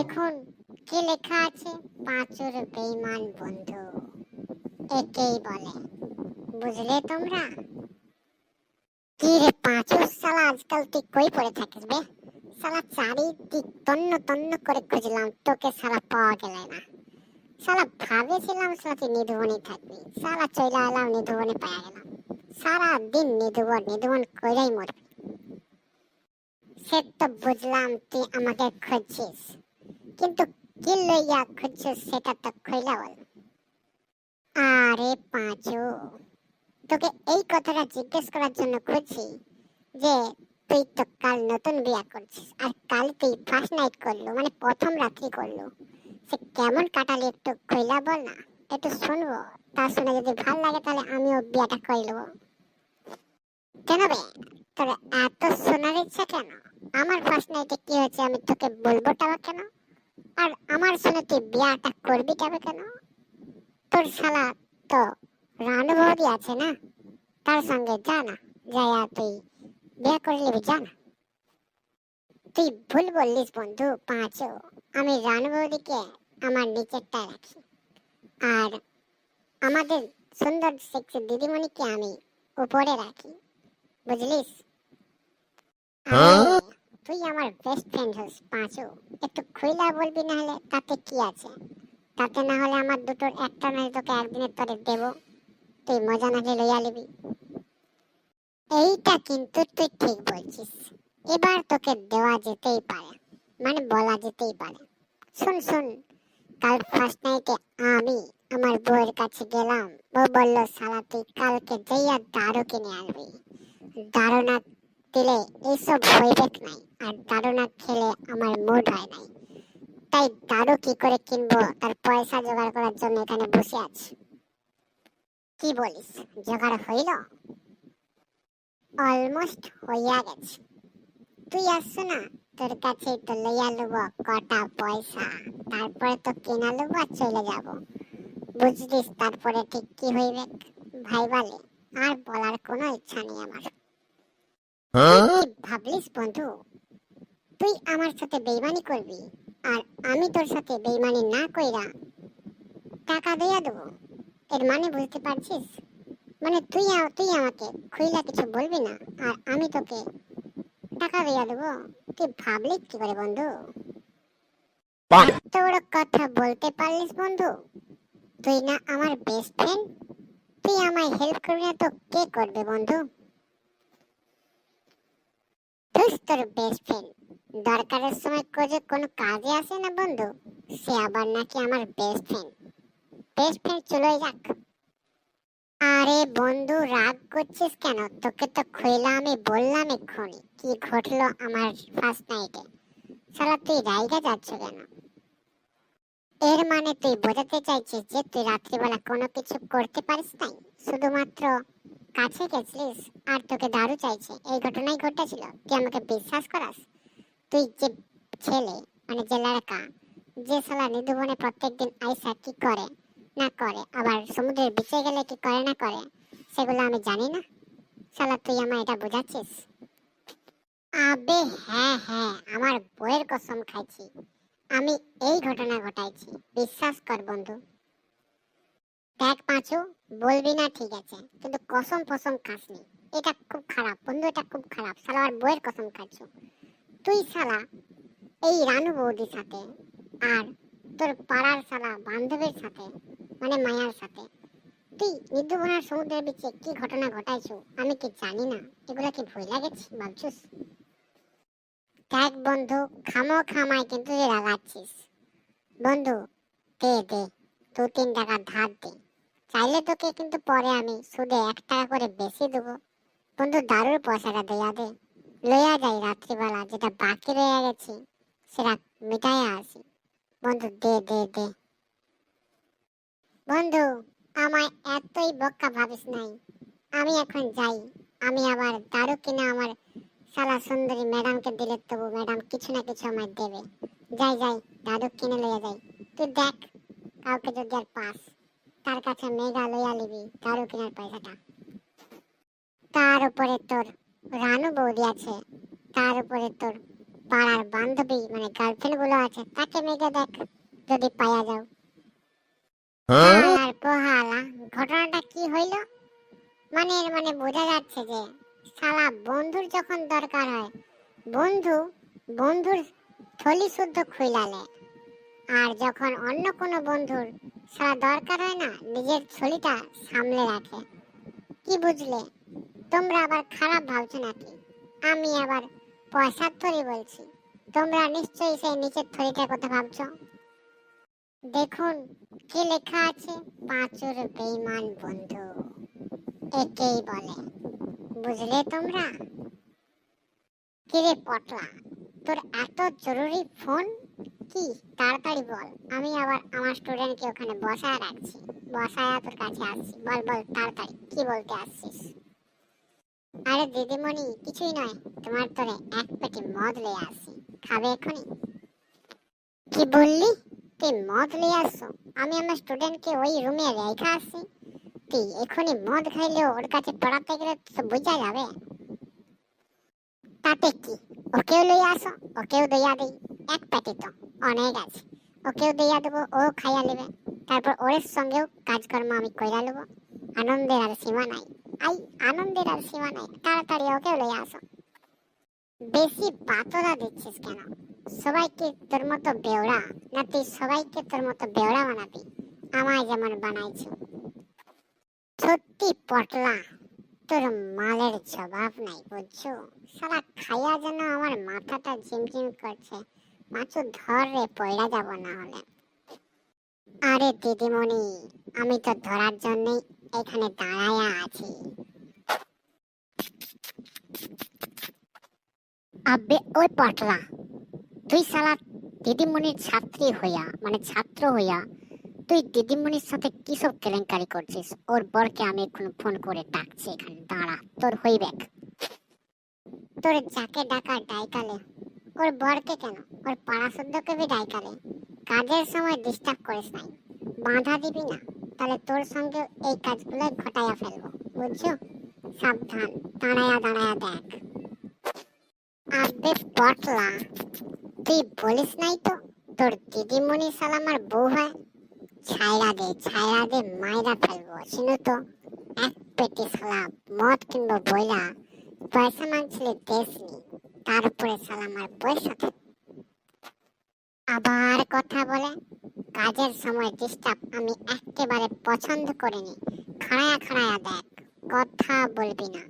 দেখুন, কি লেখা আছে? পাঁচুর বেইমান বন্ধু। একেই বলে। বুঝলে তোমরা? কি রে পাঁচুর শালা, আজকাল তুই কই পড়ে থাকিস বে? শালা চারিদিক তন্ন তন্ন করে খুঁজলাম, তোকে শালা পাওয়া গেল না। শালা ভাবেছিলাম শালা তুই নিধুবনে থাকবি। শালা চলে এলাম, নিধুবনে পাওয়া গেলাম। সারা দিন নিধুবন নিধুবন কইরাই মরবি। সে তো বুঝলাম তুই আমাকে খুঁজছিস। কিন্তু কি লইয়া খুঁজছিস সেটা তো খুইলা বল। আরে পাঁচু, তোকে এই কথাটা জিজ্ঞেস করার জন্য খুঁজছি যে তুই তো কাল নতুন বিয়া করছিস আর কাল তুই ফার্স্ট নাইট করল মানে প্রথম রাত্রি করল। সে কেমন কাটালি একটু খুইলা বল না, একটু শুনব, তা শুনে যদি ভালো লাগে তাহলে আমিও বিয়াটা করে নেব। কেন বে, তোর এত শোনার ইচ্ছা কেন? আমার ফার্স্ট নাইটে কি হয়েছে আমি তোকে বলব টাবা কেন? আর আমার শুনে তুই বিয়াটা করবি কেন তোর শালা তো আছে না? তার সঙ্গে যা না যাইয়া তুই বিয়ে করে নিবি যা না। তুই ভুল বললিস বন্ধু পাঁচও। আমি আমার নিচেরটায় রাখি। আর আমাদের সুন্দর সেক্সি দিদিমণিকে আমি উপরে রাখি। বুঝলিস? আরে, তুই আমার বেস্ট ফ্রেন্ড হোস পাঁচু একটু খুইলা বলবি না হলে তাতে কি আছে? তাতে না হলে আমার দুটোর একটা নয়, তোকে একদিনের তরে দেব। তুই মজা নাকি লইয়া নিবি। এইটা কিন্তু তুই ঠিক বলছিস। এবার তোকে দেওয়া যেতেই পারে। মানে বলা যেতেই পারে। শুন শুন। কাল ফার্স্ট নাইটে আমি আমার বউয়ের কাছে গেলাম। বউ বলল শালা তুই কালকে যাইয়া দারু কিনে আনবি দারু না দিলে এইসব হইবেক নাই, আর দারু না খেলে আমার মুড হয় নাই। তাই দারু কি করে কিনবো, তার পয়সা জোগাড় করার জন্য এখানে বসে আছি। কি বলিস, জোগাড় হইল? অলমোস্ট হইয়া গেছে। তুই আসছো না, তোর কাছে তো লইয়া কটা পয়সা, তারপরে তো কিনা লব আর চলে যাব। বুঝলিস তারপরে ঠিক কি হইবে? ভাই বলে, আর বলার কোনো ইচ্ছা নেই আমার। কি ভাবলিস বন্ধু? তুই আমার সাথে বেইমানি করবি আর আমি তোর সাথে বেইমানি না কইরা টাকা দিয়া দেবো। এর মানে বুঝতে পারছিস? মানে তুই তুই আমাকে খুইলা কিছু বলবি না আর আমি তোকে টাকা দিয়া দেবো? তুই ভাবলি কি করে বন্ধু? এত বড় কথা বলতে পারলিস বন্ধু? তুই না আমার বেস্ট ফ্রেন্ড তুই আমায় হেল্প করবি না তো কে করবে বন্ধু? তুই তোর বেস্ট ফ্রেন্ড দরকারের সময় কোজে কোনো কাজে আসে না, বন্ধু। সে আবার নাকি আমার বেস্ট ফ্রেন্ড বেস্ট ফ্রেন্ড চলে যাক। আরে বন্ধু, রাগ করছিস কেন? তোকে তো খুইলা আমি বললাম এক্ষুনি। কি ঘটলো আমার ফার্স্ট নাইটে শালা, তুই রাইগা যাচ্ছ কেন? এর মানে তুই বোঝাতে চাইছিস যে তুই রাত্রিবেলা কোনো কিছু করতে পারিস নাই? শুধুমাত্র কাছে গেছিলিস আর তোকে দারু চাইছে। এই ঘটনাই ঘটেছিল। তুই আমাকে বিশ্বাস করাস? তুই যে ছেলে মানে যে লড়কা, যে শালা নিধুবনে প্রত্যেকদিন আইসা কি করে, না করে, আবার সমুদ্রের বিচে গেলে কি করে, না করে, সেগুলো আমি জানি না। শালা, তুই আমায় এটা বোঝাচ্ছিস? আবে হ্যাঁ হ্যাঁ আমার বইয়ের কসম খাইছি। আমি এই ঘটনা ঘটাইছি। বিশ্বাস কর, বন্ধু। দেখ পাঁচু, বলবি না ঠিক আছে, কিন্তু কসম ফসম খাসনি এটা খুব খারাপ, বন্ধু, এটা খুব খারাপ। শালা, আর বইয়ের কসম খাচ্ছ। তুই শালা, এই রানু বৌদির সাথে আর তোর পাড়ার শালা বান্ধবীর সাথে মানে মায়ার সাথে, তুই নির্দুবনার সমুদ্রের বিচে কি ঘটনা ঘটাইছো, আমি কি জানি না। এগুলা কি ভুল লাগেছি, ভাবছুস? দেখ বন্ধু, খামো খামায় কিন্তু রাগাচ্ছিস। বন্ধু, দে দে দু তিন টাকা ধার দে। চাইলে তোকে কিন্তু পরে আমি সুদে এক টাকা করে বেশি দেবো। বন্ধু দারুর পয়সাটা দেয়া দে। লইয়া যাই রাত্রিবেলা, যেটা বাকি রয়ে গেছে, সেটা মিটাইয়া আসি। বন্ধু, দে দে দে। বন্ধু, আমায় এতই বক্কা ভাবিস নাই। আমি এখন যাই। আমি আবার দারু কিনে আমার শালা সুন্দরী ম্যাডামকে দিলে তবু ম্যাডাম কিছু না কিছু আমায় দেবে। যাই যাই দাদু কিনে লইয়া যাই। তুই দেখ, কাউকে যদি আর পাস। তার কাছে মেগা লইয়া লিবি দারু কেনার পয়সাটা তার উপরে তোর রানু বৌদি আছে তার উপরে তোর পাড়ার বান্ধবী মানে গার্লফ্রেন্ডগুলো আছে তাকে মেঘে দেখ যদি পাইয়া যাও। আর পোহালা ঘটনাটা কি হইল? মানে এর মানে বোঝা যাচ্ছে যে শালা বন্ধুর যখন দরকার হয় বন্ধু বন্ধুর থলি শুদ্ধ খুইলালে। আর যখন অন্য কোনো বন্ধুর সারা দরকার হয় না, নিজের থলিটা সামলে রাখে। কি বুঝলে? তোমরা আবার খারাপ ভাবছ নাকি? আমি আবার পয়সার থলি বলছি। তোমরা নিশ্চয়ই সেই নিচের থলিটার কথা ভাবছ। দেখুন, কি লেখা আছে? পাঁচুর বেইমান বন্ধু। একেই বলে। বুঝলে তোমরা? কিরে পটলা, তোর এত জরুরি ফোন? কি তাড়াতাড়ি বল। আমি আবার আমার স্টুডেন্টকে ওখানে বসায় রাখছি। বসায় তোর কাছে আসছি। বল বল, তাড়াতাড়ি, কি বলতে আসছিস? আরে দিদিমণি, কিছুই নয়। তোমার তোরে এক পেটি মদ লয়ে আসছি। খাবে এখনই। কি বললি? তুই মদ লয়ে আসছো? আমি আমার স্টুডেন্টকে ওই রুমে রেখে আসি তুই এখনই মদ খাইলে ওর কাছে পড়াতে গেলে তো বোঝা যাবে। তাতে কি? ওকেও লই আসো, ওকেও দইয়া দিই। এক প্যাটি তো অনেক আছে। ওকেও দইয়া দেবো, ও খাইয়া নেবে। তারপর ওর সঙ্গেও কাজকর্ম আমি কইরা নেব আনন্দের আর সীমা নাই। আই, আনন্দের আর সীমা নাই। তাড়াতাড়ি ওকেও লই আসো। বেশি বাতরা দিচ্ছিস কেন? সবাইকে তোর মতো বেওড়া না তুই সবাইকে তোর মতো বেওড়া বানাবি? আমায় যেমন বানাইছো। সত্যি পটলা, তোর মালের জবাব নাই, বুঝছ? সারা খাইয়া যেন আমার মাথাটা ঝিমঝিম করছে। মাছু ধর রে পয়রা যাব না হলে আরে দিদিমণি, আমি তো ধরার জন্যই এখানে দাঁড়ায়া আছি। আবে ওই পটলা, তুই সালা দিদিমণির ছাত্রী হইয়া মানে ছাত্র হইয়া, তুই দিদিমণির সাথে কি সব কেলেঙ্কারি করছিস? ওর বরকে আমি এখন ফোন করে ডাকছি এখানে, দাঁড়া, তোর হইবেক। তোর যাকে ডাকা ডাইকালে ওর বরকে কেন? ওর পাড়া শুদ্ধকে বি ডাইকালে কাজের সময় ডিস্টার্ব করিস নাই। বাধা দিবি না। তাহলে তোর সঙ্গে এই কাজগুলো ঘটাইয়া ফেলব। বুঝছ? সাবধান। দাঁড়ায়া দাঁড়ায়া দেখ। আবে পটলা, তুই বলিস নাই তো? তোর দিদিমণি সাল আমার বউ হয়। ছাইরা দে ছাইরা দে, মাইরা ফেলব। শুনো তো? এক পেটি সালা মদ কিনবো বইলা। পয়সা মাংছিলে দেশ নি। তারপরে সালা আমার পয়সা আবার কথা বলে, কাজের সময় ডিস্টার্ব আমি একেবারে পছন্দ করিনি। খাড়ায়া খাড়ায়া দেখ, কথা বলবি না।